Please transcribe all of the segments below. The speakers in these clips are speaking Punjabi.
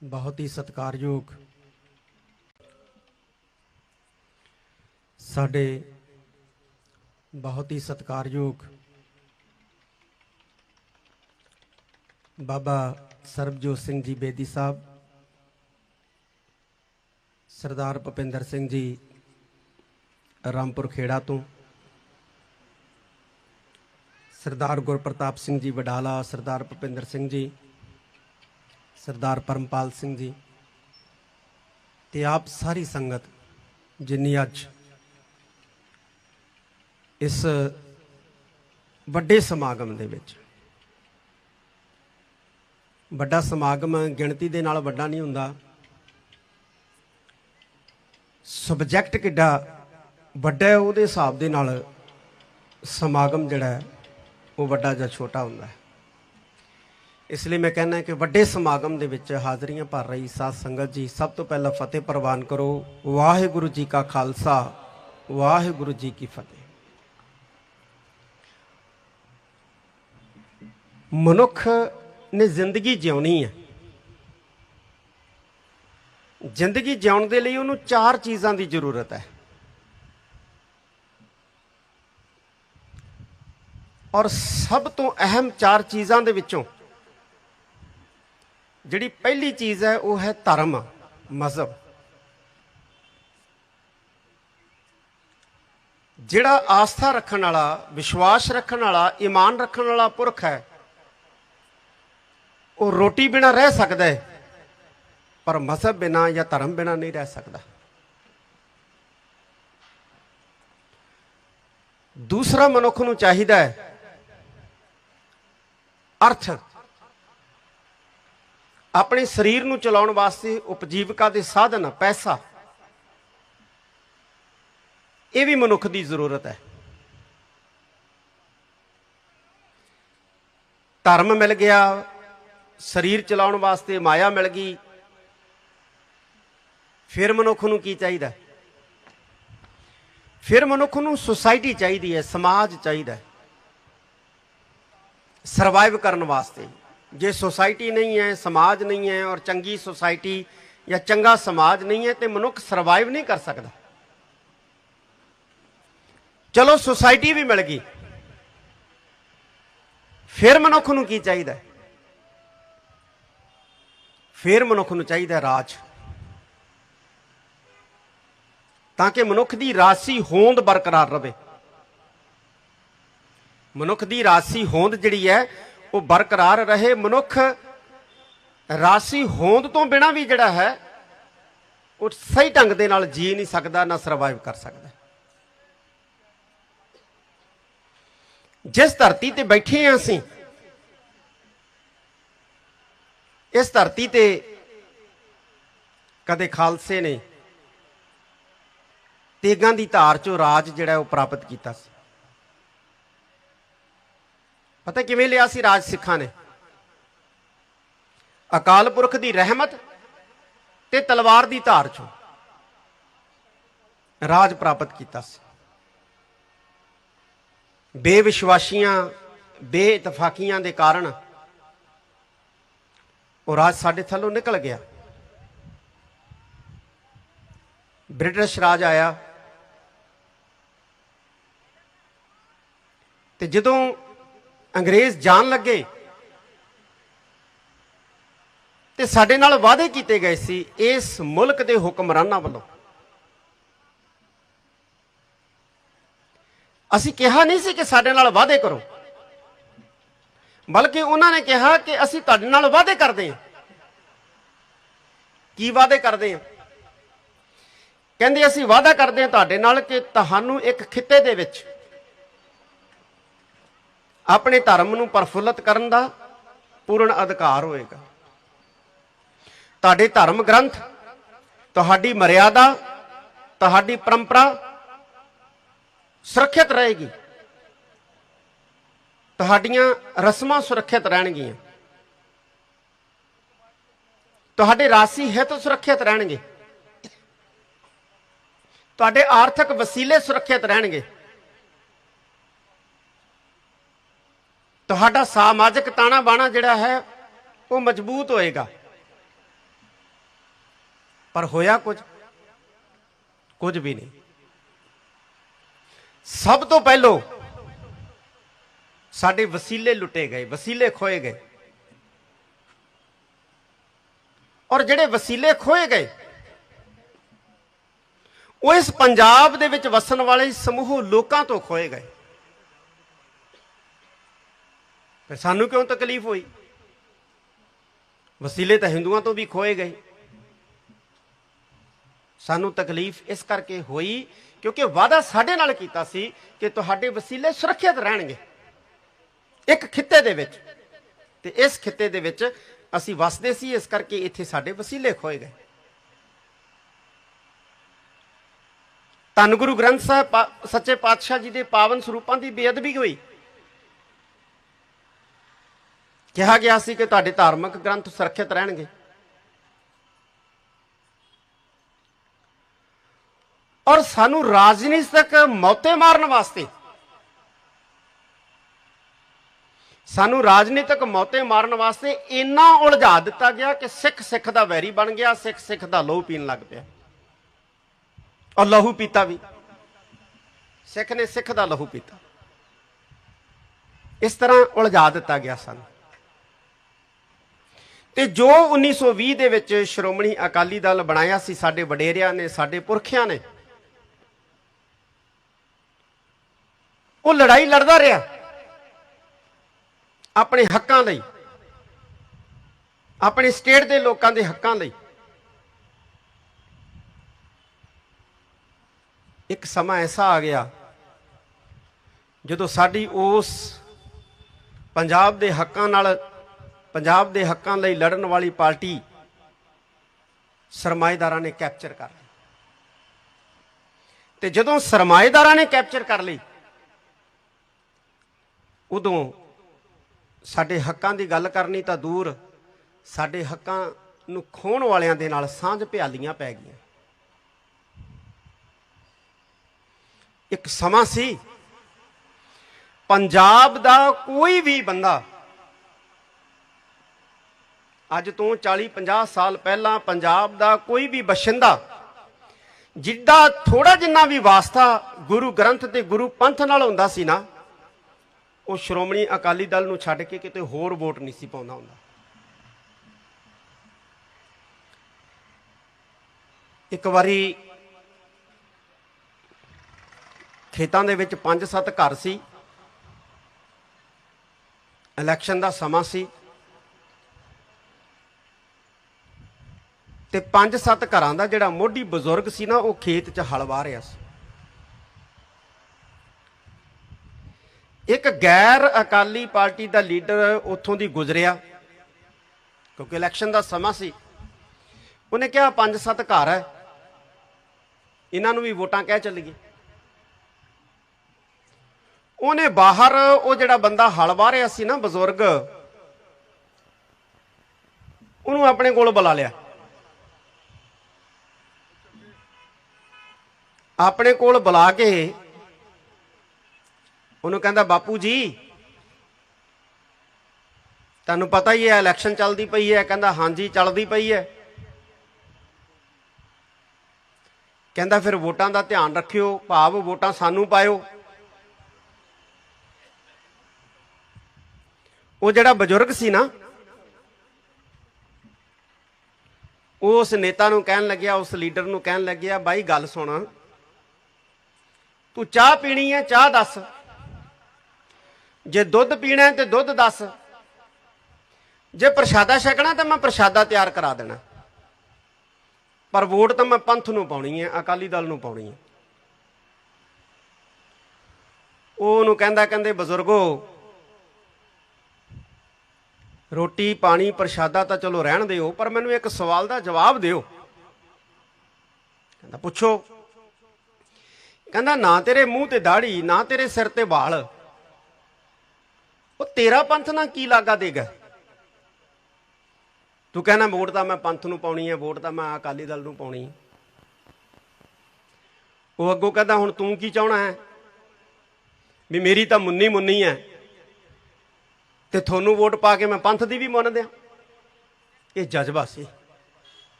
ਬਹੁਤ ਹੀ ਸਤਿਕਾਰਯੋਗ ਸਾਡੇ ਬਹੁਤ ਹੀ ਸਤਿਕਾਰਯੋਗ ਬਾਬਾ ਸਰਬਜੋਤ ਸਿੰਘ ਜੀ ਬੇਦੀ ਸਾਹਿਬ, ਸਰਦਾਰ ਭੁਪਿੰਦਰ ਸਿੰਘ ਜੀ ਰਾਮਪੁਰ ਖੇੜਾ ਤੋਂ, ਸਰਦਾਰ ਗੁਰਪ੍ਰਤਾਪ ਸਿੰਘ ਜੀ ਵਡਾਲਾ, ਸਰਦਾਰ ਭੁਪਿੰਦਰ ਸਿੰਘ ਜੀ ਸਰਦਾਰ ਪਰਮਪਾਲ ਸਿੰਘ ਜੀ ਤੇ ਆਪ ਸਾਰੀ ਸੰਗਤ ਜਿੰਨੀ ਅੱਜ ਇਸ ਵੱਡੇ ਸਮਾਗਮ ਦੇ ਵਿੱਚ। ਵੱਡਾ ਸਮਾਗਮ ਗਿਣਤੀ ਦੇ ਨਾਲ ਵੱਡਾ ਨਹੀਂ ਹੁੰਦਾ। ਸਬਜੈਕਟ ਕਿੱਡਾ ਵੱਡਾ ਹੈ, ਉਹਦੇ ਹਿਸਾਬ ਦੇ ਨਾਲ ਸਮਾਗਮ ਜਿਹੜਾ ਹੈ, ਉਹ ਵੱਡਾ ਜਾਂ ਛੋਟਾ ਹੁੰਦਾ ਹੈ। ਇਸ ਲਈ ਮੈਂ ਕਹਿੰਦਾ ਕਿ ਵੱਡੇ ਸਮਾਗਮ ਦੇ ਵਿੱਚ ਹਾਜ਼ਰੀਆਂ ਭਰ ਰਹੀ ਸਾਧ ਸੰਗਤ ਜੀ, ਸਭ ਤੋਂ ਪਹਿਲਾਂ ਫਤਿਹ ਪ੍ਰਵਾਨ ਕਰੋ। ਵਾਹਿਗੁਰੂ ਜੀ ਕਾ ਖਾਲਸਾ, ਵਾਹਿਗੁਰੂ ਜੀ ਕੀ ਫਤਿਹ। ਮਨੁੱਖ ਨੇ ਜ਼ਿੰਦਗੀ ਜਿਉਣੀ ਹੈ। ਜ਼ਿੰਦਗੀ ਜਿਉਣ ਦੇ ਲਈ ਉਹਨੂੰ ਚਾਰ ਚੀਜ਼ਾਂ ਦੀ ਜ਼ਰੂਰਤ ਹੈ। ਔਰ ਸਭ ਤੋਂ ਅਹਿਮ ਚਾਰ ਚੀਜ਼ਾਂ ਦੇ ਵਿੱਚੋਂ ਜਿਹੜੀ ਪਹਿਲੀ ਚੀਜ਼ ਹੈ, ਉਹ ਹੈ ਧਰਮ, ਮਜ਼ਹਬ। ਜਿਹੜਾ ਆਸਥਾ ਰੱਖਣ ਵਾਲਾ, ਵਿਸ਼ਵਾਸ ਰੱਖਣ ਵਾਲਾ, ਈਮਾਨ ਰੱਖਣ ਵਾਲਾ ਪੁਰਖ ਹੈ, ਉਹ ਰੋਟੀ ਬਿਨਾ ਰਹਿ ਸਕਦਾ ਹੈ, ਪਰ ਮਜ਼ਹਬ ਬਿਨਾ ਜਾਂ ਧਰਮ ਬਿਨਾ ਨਹੀਂ ਰਹਿ ਸਕਦਾ। ਦੂਸਰਾ ਮਨੁੱਖ ਨੂੰ ਚਾਹੀਦਾ ਹੈ ਅਰਥ। ਆਪਣੇ ਸਰੀਰ ਨੂੰ ਚਲਾਉਣ ਵਾਸਤੇ ਉਪਜੀਵਕਾ ਦੇ ਸਾਧਨ, ਪੈਸਾ, ਇਹ ਵੀ ਮਨੁੱਖ ਦੀ ਜ਼ਰੂਰਤ ਹੈ। ਧਰਮ ਮਿਲ ਗਿਆ, ਸਰੀਰ ਚਲਾਉਣ ਵਾਸਤੇ ਮਾਇਆ ਮਿਲ ਗਈ, ਫਿਰ ਮਨੁੱਖ ਨੂੰ ਕੀ ਚਾਹੀਦਾ? ਫਿਰ ਮਨੁੱਖ ਨੂੰ ਸੁਸਾਇਟੀ ਚਾਹੀਦੀ ਹੈ, ਸਮਾਜ ਚਾਹੀਦਾ ਸਰਵਾਈਵ ਕਰਨ ਵਾਸਤੇ। ਜੇ ਸੁਸਾਇਟੀ ਨਹੀਂ ਹੈ, ਸਮਾਜ ਨਹੀਂ ਹੈ ਔਰ ਚੰਗੀ ਸੁਸਾਇਟੀ ਜਾਂ ਚੰਗਾ ਸਮਾਜ ਨਹੀਂ ਹੈ ਤੇ ਮਨੁੱਖ ਸਰਵਾਈਵ ਨਹੀਂ ਕਰ ਸਕਦਾ। ਚਲੋ ਸੋਸਾਇਟੀ ਵੀ ਮਿਲ ਗਈ। ਫਿਰ ਮਨੁੱਖ ਨੂੰ ਕੀ ਚਾਹੀਦਾ ਫਿਰ ਮਨੁੱਖ ਨੂੰ ਚਾਹੀਦਾ ਰਾਜ। ਤਾਂ ਕਿ ਮਨੁੱਖ ਦੀ ਰਾਸੀ ਹੋਂਦ ਬਰਕਰਾਰ ਰਵੇ। ਮਨੁੱਖ ਦੀ ਰਾਸੀ ਹੋਂਦ ਜਿਹੜੀ ਹੈ ਉਹ ਬਰਕਰਾਰ ਰਹੇ, ਮਨੁੱਖ ਰਾਸੀ ਹੋਂਦ ਤੋਂ ਬਿਨਾ ਵੀ ਜਿਹੜਾ ਹੈ, ਉਹ ਸਹੀ ਢੰਗ ਦੇ ਨਾਲ ਜੀ ਨਹੀਂ ਸਕਦਾ, ਨਾ ਸਰਵਾਈਵ ਕਰ ਸਕਦਾ। ਜਿਸ ਧਰਤੀ ਤੇ ਬੈਠੇ ਹਾਂ ਅਸੀਂ, ਇਸ ਧਰਤੀ ਤੇ ਕਦੇ ਖਾਲਸੇ ਨੇ ਤੇਗਾਂ ਦੀ ਧਾਰ ਚੋਂ ਰਾਜ ਜਿਹੜਾ ਉਹ ਪ੍ਰਾਪਤ ਕੀਤਾ ਸੀ। ਪਤਾ ਕਿਵੇਂ ਲਿਆ ਸੀ ਰਾਜ ਸਿੱਖਾਂ ਨੇ? ਅਕਾਲ ਪੁਰਖ ਦੀ ਰਹਿਮਤ ਤੇ ਤਲਵਾਰ ਦੀ ਧਾਰ ਚੋਂ ਰਾਜ ਪ੍ਰਾਪਤ ਕੀਤਾ ਸੀ। ਬੇਵਿਸ਼ਵਾਸੀਆਂ, ਬੇਇਤਫਾਕੀਆਂ ਦੇ ਕਾਰਨ ਉਹ ਰਾਜ ਸਾਡੇ ਥੱਲੋਂ ਨਿਕਲ ਗਿਆ। ਬ੍ਰਿਟਿਸ਼ ਰਾਜ ਆਇਆ ਤੇ ਜਦੋਂ ਅੰਗਰੇਜ਼ ਜਾਣ ਲੱਗੇ ਤੇ ਸਾਡੇ ਨਾਲ ਵਾਅਦੇ ਕੀਤੇ ਗਏ ਸੀ ਇਸ ਮੁਲਕ ਦੇ ਹੁਕਮਰਾਨਾਂ ਵੱਲੋਂ। ਅਸੀਂ ਕਿਹਾ ਨਹੀਂ ਸੀ ਕਿ ਸਾਡੇ ਨਾਲ ਵਾਅਦੇ ਕਰੋ, ਬਲਕਿ ਉਹਨਾਂ ਨੇ ਕਿਹਾ ਕਿ ਅਸੀਂ ਤੁਹਾਡੇ ਨਾਲ ਵਾਅਦੇ ਕਰਦੇ ਹਾਂ। ਕੀ ਵਾਅਦੇ ਕਰਦੇ ਹਾਂ? ਕਹਿੰਦੇ ਅਸੀਂ ਵਾਅਦਾ ਕਰਦੇ ਹਾਂ ਤੁਹਾਡੇ ਨਾਲ ਕਿ ਤੁਹਾਨੂੰ ਇੱਕ ਖਿੱਤੇ ਦੇ ਵਿੱਚ ਆਪਣੇ ਧਰਮ ਨੂੰ ਪਰਫੁੱਲਤ ਕਰਨ ਦਾ ਪੂਰਨ ਅਧਿਕਾਰ ਹੋਏਗਾ। ਤੁਹਾਡੇ ਧਰਮ ਗ੍ਰੰਥ, ਤੁਹਾਡੀ ਮਰਿਆਦਾ, ਤੁਹਾਡੀ ਪਰੰਪਰਾ ਸੁਰੱਖਿਅਤ ਰਹੇਗੀ। ਤੁਹਾਡੀਆਂ ਰਸਮਾਂ ਸੁਰੱਖਿਅਤ ਰਹਿਣਗੀਆਂ। ਤੁਹਾਡੇ ਰਾਸੀ ਹਿੱਤ ਸੁਰੱਖਿਅਤ ਰਹਿਣਗੇ। ਤੁਹਾਡੇ ਆਰਥਿਕ ਵਸੀਲੇ ਸੁਰੱਖਿਅਤ ਰਹਿਣਗੇ। ਤੁਹਾਡਾ ਸਮਾਜਿਕ ਤਾਣਾ ਬਾਣਾ ਜਿਹੜਾ ਹੈ, ਉਹ ਮਜ਼ਬੂਤ ਹੋਏਗਾ। ਪਰ ਹੋਇਆ ਕੁਝ? ਕੁਝ ਵੀ ਨਹੀਂ। ਸਭ ਤੋਂ ਪਹਿਲੋਂ ਸਾਡੇ ਵਸੀਲੇ ਲੁੱਟੇ ਗਏ, ਵਸੀਲੇ ਖੋਏ ਗਏ। ਔਰ ਜਿਹੜੇ ਵਸੀਲੇ ਖੋਏ ਗਏ, ਉਹ ਇਸ ਪੰਜਾਬ ਦੇ ਵਿੱਚ ਵਸਣ ਵਾਲੇ ਸਮੂਹ ਲੋਕਾਂ ਤੋਂ ਖੋਏ ਗਏ। ਫਿਰ ਸਾਨੂੰ ਕਿਉਂ ਤਕਲੀਫ ਹੋਈ? ਵਸੀਲੇ ਤਾਂ ਹਿੰਦੂਆਂ ਤੋਂ ਵੀ ਖੋਏ ਗਏ। ਸਾਨੂੰ ਤਕਲੀਫ ਇਸ ਕਰਕੇ ਹੋਈ ਕਿਉਂਕਿ ਵਾਅਦਾ ਸਾਡੇ ਨਾਲ ਕੀਤਾ ਸੀ ਕਿ ਤੁਹਾਡੇ ਵਸੀਲੇ ਸੁਰੱਖਿਅਤ ਰਹਿਣਗੇ। ਇੱਕ ਖਿੱਤੇ ਦੇ ਵਿੱਚ। ਤੇ ਇਸ ਖਿੱਤੇ ਦੇ ਵਿੱਚ ਅਸੀਂ ਵਸਦੇ ਸੀ, ਇਸ ਕਰਕੇ ਇੱਥੇ ਸਾਡੇ ਵਸੀਲੇ ਖੋਏ ਗਏ। ਧੰਨ ਗੁਰੂ ਗ੍ਰੰਥ ਸਾਹਿਬ, ਪਾ- ਸੱਚੇ ਪਾਤਸ਼ਾਹ ਜੀ ਦੇ ਪਾਵਨ ਸਰੂਪਾਂ ਦੀ ਬੇਅਦਬੀ ਹੋਈ। ਕਿਹਾ ਗਿਆ ਸੀ ਕਿ ਤੁਹਾਡੇ ਧਾਰਮਿਕ ਗ੍ਰੰਥ ਸੁਰੱਖਿਅਤ ਰਹਿਣਗੇ। ਔਰ ਸਾਨੂੰ ਰਾਜਨੀਤਿਕ ਮੌਤੇ ਮਾਰਨ ਵਾਸਤੇ, ਸਾਨੂੰ ਰਾਜਨੀਤਿਕ ਮੌਤੇ ਮਾਰਨ ਵਾਸਤੇ ਇੰਨਾ ਉਲਝਾ ਦਿੱਤਾ ਗਿਆ ਕਿ ਸਿੱਖ ਸਿੱਖ ਦਾ ਵੈਰੀ ਬਣ ਗਿਆ, ਸਿੱਖ ਸਿੱਖ ਦਾ ਲਹੂ ਪੀਣ ਲੱਗ ਪਿਆ। ਔਰ ਲਹੂ ਪੀਤਾ ਵੀ। ਸਿੱਖ ਨੇ ਸਿੱਖ ਦਾ ਲਹੂ ਪੀਤਾ। ਇਸ ਤਰ੍ਹਾਂ ਉਲਝਾ ਦਿੱਤਾ ਗਿਆ ਸਾਨੂੰ। ਤੇ ਜੋ 1920 ਦੇ ਵਿੱਚ ਸ਼੍ਰੋਮਣੀ ਅਕਾਲੀ ਦਲ ਬਣਾਇਆ ਸੀ, ਸਾਡੇ ਵਡੇਰਿਆਂ ਨੇ, ਸਾਡੇ ਪੁਰਖਿਆਂ ਨੇ, ਉਹ ਲੜਾਈ ਲੜਦਾ ਰਿਹਾ ਆਪਣੇ ਹੱਕਾਂ ਲਈ, ਆਪਣੇ ਸਟੇਟ ਦੇ ਲੋਕਾਂ ਦੇ ਹੱਕਾਂ ਲਈ। ਇੱਕ ਸਮਾਂ ਐਸਾ ਆ ਗਿਆ ਜਦੋਂ ਸਾਡੀ ਉਸ ਪੰਜਾਬ ਦੇ ਹੱਕਾਂ ਨਾਲ ਪੰਜਾਬ ਦੇ ਹੱਕਾਂ ਲਈ ਲੜਨ ਵਾਲੀ ਪਾਰਟੀ ਸਰਮਾਏਦਾਰਾਂ ਨੇ ਕੈਪਚਰ ਕਰ ਲਈ। ਤੇ ਜਦੋਂ ਸਰਮਾਏਦਾਰਾਂ ਨੇ ਕੈਪਚਰ ਕਰ ਲਈ, ਉਦੋਂ ਸਾਡੇ ਹੱਕਾਂ ਦੀ ਗੱਲ ਕਰਨੀ ਤਾਂ ਦੂਰ, ਸਾਡੇ ਹੱਕਾਂ ਨੂੰ ਖੋਣ ਵਾਲਿਆਂ ਦੇ ਨਾਲ ਸਾਂਝ ਭਿਆਲੀਆਂ ਪੈ ਗਈਆਂ। ਇੱਕ ਸਮਾਂ ਸੀ, ਪੰਜਾਬ ਦਾ ਕੋਈ ਵੀ ਬੰਦਾ ਅੱਜ ਤੋਂ 40 50 ਸਾਲ ਪਹਿਲਾਂ ਪੰਜਾਬ ਦਾ ਕੋਈ ਵੀ ਬਸ਼ਿੰਦਾ ਜਿੱਡਾ ਥੋੜਾ ਜਿੰਨਾ ਵੀ ਵਾਸਤਾ ਗੁਰੂ ਗ੍ਰੰਥ ਤੇ ਗੁਰੂ ਪੰਥ ਨਾਲ ਹੁੰਦਾ ਸੀ ਨਾ, ਉਹ ਸ਼੍ਰੋਮਣੀ ਅਕਾਲੀ ਦਲ ਨੂੰ ਛੱਡ ਕੇ ਕਿਤੇ ਹੋਰ ਵੋਟ ਨਹੀਂ ਸੀ ਪਾਉਂਦਾ ਹੁੰਦਾ। ਇੱਕ ਵਾਰੀ ਖੇਤਾਂ ਦੇ ਵਿੱਚ 5-7 ਘਰ ਸੀ, ਇਲੈਕਸ਼ਨ ਦਾ ਸਮਾਂ ਸੀ ਤੇ 5-7 ਘਰਾਂ ਦਾ ਜਿਹੜਾ ਮੋਢੀ ਬਜ਼ੁਰਗ ਸੀ ਨਾ, ਉਹ ਖੇਤ 'ਚ ਹਲ ਵਾਹ ਰਿਹਾ ਸੀ। ਇੱਕ ਗੈਰ ਅਕਾਲੀ ਪਾਰਟੀ ਦਾ ਲੀਡਰ ਉੱਥੋਂ ਦੀ ਗੁਜ਼ਰਿਆ, ਕਿਉਂਕਿ ਇਲੈਕਸ਼ਨ ਦਾ ਸਮਾਂ ਸੀ। ਉਹਨੇ ਕਿਹਾ, ਪੰਜ ਸੱਤ ਘਰ ਹੈ, ਇਹਨਾਂ ਨੂੰ ਵੀ ਵੋਟਾਂ ਕਹਿ ਚੱਲੀਏ। ਉਹਨੇ ਬਾਹਰ ਉਹ ਜਿਹੜਾ ਬੰਦਾ ਹਲ ਵਾਹ ਰਿਹਾ ਸੀ ਨਾ ਬਜ਼ੁਰਗ, ਉਹਨੂੰ ਆਪਣੇ ਕੋਲ ਬੁਲਾ ਲਿਆ। ਆਪਣੇ ਕੋਲ ਬੁਲਾ ਕੇ ਉਹਨੂੰ ਕਹਿੰਦਾ, ਬਾਪੂ ਜੀ, ਤੁਹਾਨੂੰ ਪਤਾ ਹੀ ਹੈ ਇਲੈਕਸ਼ਨ ਚੱਲਦੀ ਪਈ ਹੈ। ਕਹਿੰਦਾ, ਹਾਂਜੀ, ਚੱਲਦੀ ਪਈ ਹੈ। ਕਹਿੰਦਾ, ਫਿਰ ਵੋਟਾਂ ਦਾ ਧਿਆਨ ਰੱਖਿਓ, ਭਾਵ ਵੋਟਾਂ ਸਾਨੂੰ ਪਾਇਓ। ਉਹ ਜਿਹੜਾ ਬਜ਼ੁਰਗ ਸੀ ਨਾ, ਉਹ ਉਸ ਨੇਤਾ ਨੂੰ ਕਹਿਣ ਲੱਗਿਆ, ਉਸ ਲੀਡਰ ਨੂੰ ਕਹਿਣ ਲੱਗਿਆ, ਬਾਈ, ਗੱਲ ਸੁਣ। ਤੂੰ ਚਾਹ ਪੀਣੀ ਹੈ ਚਾਹ ਦੱਸ। ਜੇ ਦੁੱਧ ਪੀਣਾ ਹੈ ਤੇ ਦੁੱਧ ਦੱਸ। ਜੇ ਪ੍ਰਸ਼ਾਦਾ ਛਕਣਾ ਤਾਂ ਮੈਂ ਪ੍ਰਸ਼ਾਦਾ ਤਿਆਰ ਕਰਾ ਦੇਣਾ। ਪਰ ਵੋਟ ਤਾਂ ਮੈਂ ਪੰਥ ਨੂੰ ਪਾਉਣੀ ਹੈ ਅਕਾਲੀ ਦਲ ਨੂੰ ਪਾਉਣੀ ਹੈ ਉਹ ਉਹਨੂੰ ਕਹਿੰਦਾ, ਕਹਿੰਦੇ ਬਜ਼ੁਰਗੋ, ਰੋਟੀ, ਪਾਣੀ, ਪ੍ਰਸ਼ਾਦਾ ਤਾਂ ਚਲੋ ਰਹਿਣ ਦਿਓ, ਪਰ ਮੈਨੂੰ ਇੱਕ ਸਵਾਲ ਦਾ ਜਵਾਬ ਦਿਓ। ਕਹਿੰਦਾ, ਪੁੱਛੋ। ਕਹਿੰਦਾ, ਨਾ ਤੇਰੇ ਮੂੰਹ ਤੇ ਦਾੜੀ, ਨਾ ਤੇਰੇ ਸਿਰ ਤੇ ਵਾਲ। ਉਹ ਤੇਰਾ ਪੰਥ ਨਾਲ ਕੀ ਲਾਗਾ ਦੇਗਾ? ਤੂੰ ਕਹਿੰਦਾ, ਵੋਟ ਤਾਂ ਮੈਂ ਪੰਥ ਨੂੰ ਪਾਉਣੀ ਹੈ, ਵੋਟ ਤਾਂ ਮੈਂ ਅਕਾਲੀ ਦਲ ਨੂੰ ਪਾਉਣੀ। ਉਹ ਅੱਗੋਂ ਕਹਿੰਦਾ, ਹੁਣ ਤੂੰ ਕੀ ਚਾਹਣਾ ਹੈ? ਵੀ ਮੇਰੀ ਤਾਂ ਮੁੰਨੀ ਮੁੰਨੀ ਹੈ। ਤੇ ਤੁਹਾਨੂੰ ਵੋਟ ਪਾ ਕੇ ਮੈਂ ਪੰਥ ਦੀ ਵੀ ਮੰਨ ਦਿਆਂ? ਇਹ ਜਜ਼ਬਾ ਸੀ।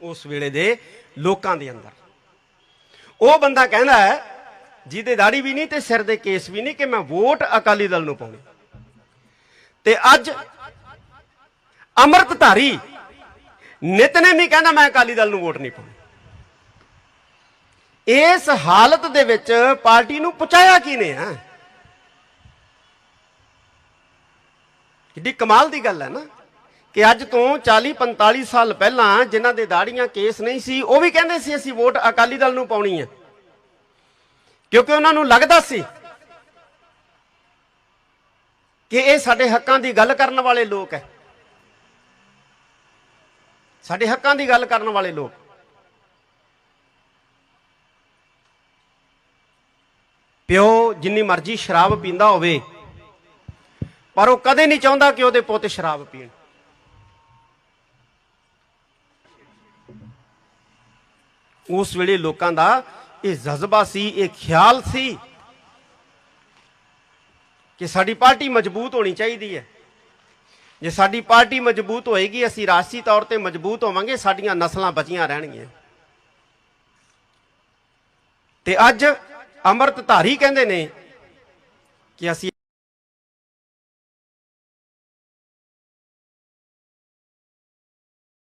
ਉਸ ਵੇਲੇ ਦੇ ਲੋਕਾਂ ਦੇ ਅੰਦਰ। ਉਹ ਬੰਦਾ ਕਹਿੰਦਾ ਹੈ, ਜਿਹਦੇ ਦਾੜੀ ਵੀ ਨਹੀਂ ਤੇ ਸਿਰ ਦੇ ਕੇਸ ਵੀ ਨਹੀਂ ਕਿ ਮੈਂ ਵੋਟ ਅਕਾਲੀ ਦਲ ਨੂੰ ਪਾਉਣੀ। ਤੇ ਅੱਜ ਅੰਮ੍ਰਿਤਧਾਰੀ ਨਿਤਨੇਮੀ ਕਹਿੰਦਾ ਮੈਂ ਅਕਾਲੀ ਦਲ ਨੂੰ ਵੋਟ ਨਹੀਂ ਪਾਉਣੀ। ਇਸ ਹਾਲਤ ਦੇ ਵਿੱਚ ਪਾਰਟੀ ਨੂੰ ਪਹੁੰਚਾਇਆ ਕਿਨੇ ਹੈ ਕਿੱਡੀ ਕਮਾਲ ਦੀ ਗੱਲ ਹੈ ਨਾ। ਕਿ ਅੱਜ ਤੋਂ 40 45 ਸਾਲ ਪਹਿਲਾਂ ਜਿਨ੍ਹਾਂ ਦੇ ਦਾੜੀਆਂ ਕੇਸ ਨਹੀਂ ਸੀ, ਉਹ ਵੀ ਕਹਿੰਦੇ ਸੀ ਅਸੀਂ ਵੋਟ ਅਕਾਲੀ ਦਲ ਨੂੰ ਪਾਉਣੀ ਹੈ। ਕਿਉਂਕਿ ਉਹਨਾਂ ਨੂੰ ਲੱਗਦਾ ਸੀ ਕਿ ਇਹ ਸਾਡੇ ਹੱਕਾਂ ਦੀ ਗੱਲ ਕਰਨ ਵਾਲੇ ਲੋਕ ਹੈ। ਸਾਡੇ ਹੱਕਾਂ ਦੀ ਗੱਲ ਕਰਨ ਵਾਲੇ ਲੋਕ। ਪਿਓ ਜਿੰਨੀ ਮਰਜ਼ੀ ਸ਼ਰਾਬ ਪੀਂਦਾ ਹੋਵੇ, ਪਰ ਉਹ ਕਦੇ ਨਹੀਂ ਚਾਹੁੰਦਾ ਕਿ ਉਹਦੇ ਪੁੱਤ ਸ਼ਰਾਬ ਪੀਣ। ਉਸ ਵੇਲੇ ਲੋਕਾਂ ਦਾ ਇਹ ਜਜ਼ਬਾ ਸੀ, ਇਹ ਖਿਆਲ ਸੀ ਕਿ ਸਾਡੀ ਪਾਰਟੀ ਮਜ਼ਬੂਤ ਹੋਣੀ ਚਾਹੀਦੀ ਹੈ। ਜੇ ਸਾਡੀ ਪਾਰਟੀ ਮਜ਼ਬੂਤ ਹੋਏਗੀ, ਅਸੀਂ ਰਾਸ਼ਟਰੀ ਤੌਰ ਤੇ ਮਜ਼ਬੂਤ ਹੋਵਾਂਗੇ, ਸਾਡੀਆਂ ਨਸਲਾਂ ਬਚੀਆਂ ਰਹਿਣਗੀਆਂ। ਤੇ ਅੱਜ ਅੰਮ੍ਰਿਤਧਾਰੀ ਕਹਿੰਦੇ ਨੇ ਕਿ ਅਸੀਂ